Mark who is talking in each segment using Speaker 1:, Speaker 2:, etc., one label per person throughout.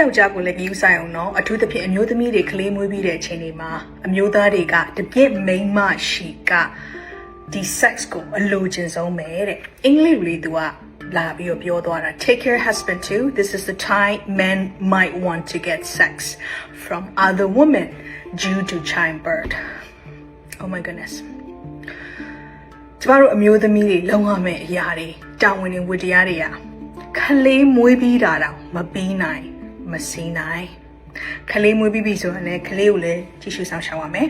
Speaker 1: ယောက်ျားကိုလည်းကြည့်ဆိုင်အောင်နော်အထူးသဖြင့်အမျိုးသမီးတွေကလေးမွေးပြီးတဲ့အချိန်တွေမှာအမျိုးသားတွေကတပြည့်မိန်းမရှိကဒီ sex ကိုအလိုချင်ဆုံးပဲတဲ့အင်္ဂလိပ်လေးသူကလာပြီးတော့ပြောသွားတာ take care husband too this is the time men might want to get sex from other women due to childbirth oh my goodness ကျမတို့အမျိုးသမီးတွေလုံရမယ့်အရာတွေတာဝန်တွေဝတ္တရားတွေကခလေးမွေးပြီးတာတော့မပြီးနိုင် မစီးနိုင်ခလေးမွေးပြီးပြီဆိုရင်လည်းခလေးကိုလည်းကြည့်ရှုဆောင်ရှောက်ရမယ်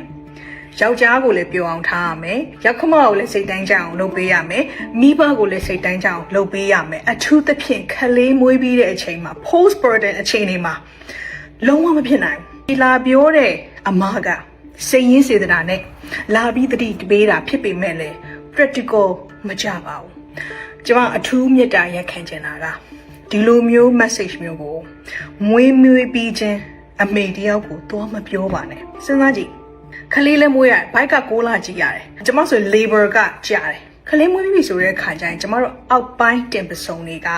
Speaker 1: ယောက်ျားကိုလည်းပျော်အောင်ထားရမယ်ရောက်ခမကိုလည်းစိတ်တိုင်းကြအောင်လုပ်ပေးရမယ်မိဘကိုလည်းစိတ်တိုင်းကြအောင်လုပ်ပေးရမယ်အထူးသဖြင့်ခလေးမွေးပြီးတဲ့အချိန်မှာ post burden အချိန်တွေမှာလုံးဝမဖြစ်နိုင်ဘူးဒီလာပြောတဲ့အမကစိတ်ရင်းစေတနာနဲ့လာပြီးတတိပေးတာဖြစ်ပေမဲ့လည်း practical မကြပါဘူးကျွန်မအထူးမေတ္တာရက်ခံချင်တာက ဒီလိုမျိုး message မျိုးကိုမွေးမွေးပြီးချင်းအမေတယောက်ကိုတော့မပြောပါနဲ့စဉ်းစားကြည့်ခလေးလည်းမွေးရတယ်ဘိုက်က6လကြည့်ရတယ်ကျွန်မဆို labor ကကြားတယ်ခလေးမွေးပြီဆိုတဲ့ခါကျရင်ကျမတို့အောက်ပိုင်းတင်ပစုံတွေက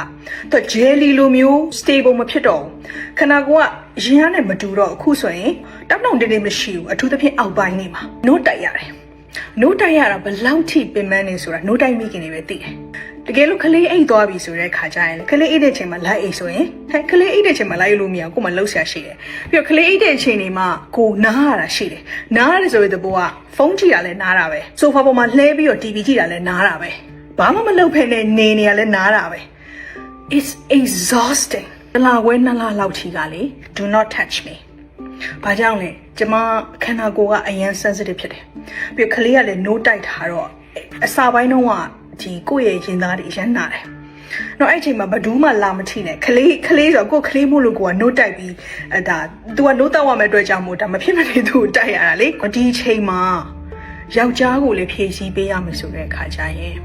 Speaker 1: သူဂျယ်လီလိုမျိုး stable မဖြစ်တော့ဘူးခန္ဓာကိုယ်ကရင်ရနဲ့မတူတော့အခုဆိုရင်တောက်တောင်တင်းတင်းမရှိဘူးအထူးသဖြင့်အောက်ပိုင်းနေမှာနို့တိုက်ရတယ်နို့တိုက်ရတာဘယ်လောက်ထိပင်ပန်းနေဆိုတာနို့တိုက်မိခင်တွေပဲသိတယ် တကယ်လို့ခလေးအိတ်သွားပြီဆိုတဲ့ခါကျရင်ခလေးအိတ်တဲ့ချိန်မှာလိုက်အိတ်ဆိုရင်ဟဲ့ခလေးအိတ်တဲ့ချိန်မှာလိုက်လို့မရဘူးကိုယ်မှလှုပ်ရှားရှိတယ်ပြီးတော့ခလေးအိတ်တဲ့ချိန်တွေမှာကိုနားရတာရှိတယ်နားရတယ်ဆိုတဲ့ဘောကဖုန်းကြည့်တာလည်းနားတာပဲဆိုဖာပေါ်မှာလှဲပြီးတော့ TV ကြည့်တာလည်းနားတာပဲဘာမှမလုပ်ဖ ೇನೆ နေနေရလဲနားတာပဲ it's exhausting တစ်လခွဲနှစ်လလောက်ထိကလေ do not touch me ဘာကြောင့်လဲကျမခန္ဓာကိုယ်ကအရန် sensitive ဖြစ်တယ်ပြီးတော့ခလေးကလည်း no တိုက်ထားတော့ အစာပိုင်းတော့ကဒီကိုယ့်ရဲ့ရင်သားတွေအရန်နာတယ်တော့အဲ့အချိန်မှာဘယ်သူမှလာမထိနဲ့ခလေးခလေးဆိုတော့ကိုယ်ခလေးမို့လို့ကိုက no တိုက်ပြီးအဲဒါ तू က no တောက်ရမယ့်အတွက်ကြောင့်မို့ဒါမဖြစ်မနေသူ့ကိုတိုက်ရတာလေဒီအချိန်မှာယောက်ျားကိုလည်းဖြည့်ဆည်းပေးရမယ်ဆိုတဲ့အခါကျရင်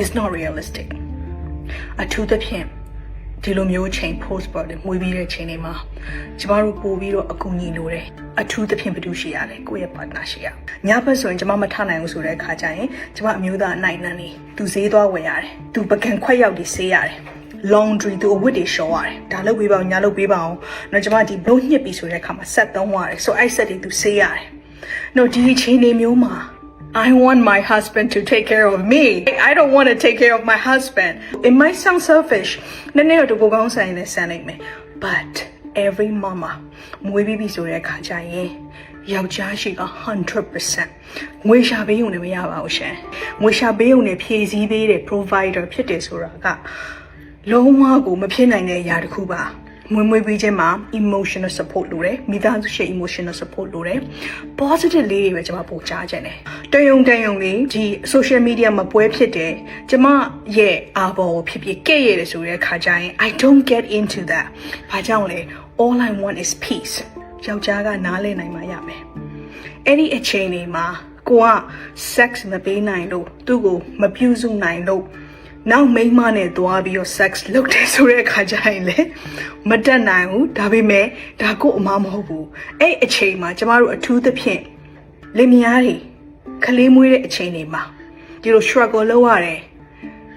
Speaker 1: it's not realistic အထူးသဖြင့် ဒီလိုမျိုးချိန် post board တွေမှုပြီးတဲ့ချိန်တွေမှာကျမတို့ပို့ပြီးတော့အကူအညီလိုတယ်အထူးသဖြင့်ဘယ်သူရှိရလဲကိုယ့်ရဲ့ partner ရှိရညဘက်ဆိုရင်ကျမမထနိုင်ဘူးဆိုတဲ့အခါကျရင်ကျမအမျိုးသားအနိုင်နှံနေသူဈေးသွားဝယ်ရတယ်သူပကံခွက်ရောက်ပြီးဆေးရတယ် laundry သူအဝတ်တွေရှော်ရတယ်ဒါလုပ်ပေးပါအောင်ညာလုပ်ပေးပါအောင်တော့ကျမဒီဘလုံးညှစ်ပြီးဆိုတဲ့အခါမှာဆက်သုံးရတယ်ဆိုအဲ့ဆက်တွေသူဆေးရတယ်တော့ဒီအချိန်တွေမျိုးမှာ I want my husband to take care of me. I don't want to take care of my husband. It might sound selfish. နည်းနည်းတော့ကိုကောင်းဆိုင်နဲ့ဆန်နိုင်မယ်။ But every mama မွေးပြီးပြီဆိုတဲ့အခါကျရင်ယောက်ျားရှိက100%ငွေရှာပေးုံနဲ့မရပါဘူးရှင်။ငွေရှာပေးုံနဲ့ဖြည့်ဆည်းပေးတဲ့ provider ဖြစ်တယ်ဆိုတာကလုံးဝကိုမဖြစ်နိုင်တဲ့အရာတစ်ခုပါ။ မွေးမွေးပြီးချင်းမှာ emotional support လိုတယ်မိသားစုရှိ emotional support လိုတယ် positive လေးတွေပဲကျွန်မပို့ချချင်တယ်တယုံတယုံလေးဒီ social media မှာပွဲဖြစ်တယ်ကျွန်မရဲ့အာဘော်ဖြစ်ဖြစ်ကဲ့ရတယ်ဆိုတဲ့အခါကျရင် I don't get into that ဘာကြောင့်လဲ all I want is peace ယောက်ျားကနားလည်နိုင်မှရမယ်အဲ့ဒီအချိန်လေးမှာကိုက sex မပေးနိုင်လို့သူ့ကိုမပြုစုနိုင်လို့ နောက်မိန်းမနဲ့သွားပြီးတော့ sex လုပ်တယ်ဆိုတဲ့အခါကျရင်လေမတက်နိုင်ဘူးဒါပေမဲ့ဒါကိုအမမဟုတ်ဘူးအဲ့အချိန်မှာကျမတို့အထူးသဖြင့်လင်မယားတွေခလေးမွေးတဲ့အချိန်တွေမှာဒီလို struggle လုပ်ရတယ်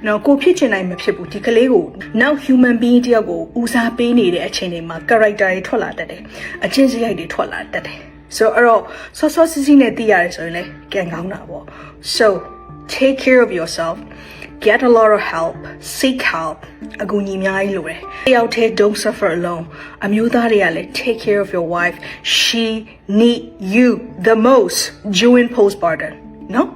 Speaker 1: နော်ကိုဖြစ်ချင်နိုင်မဖြစ်ဘူးဒီကလေးကိုနောက် human being တယောက်ကိုဦးစားပေးနေတဲ့အချိန်တွေမှာ character တွေထွက်လာတတ်တယ်အချင်းစရိုက်တွေထွက်လာတတ်တယ်ဆိုတော့ဆော့ဆော့စီစီနဲ့တည်ရတယ်ဆိုရင်လည်းကံကောင်းတာပေါ့ so take care of yourself get a lot of help seek help အကူအညီအများကြီးလိုတယ်တယောက်တည်း don't suffer alone အမျိုးသားတွေကလည်း take care of your wife she need you the most during postpartum နော်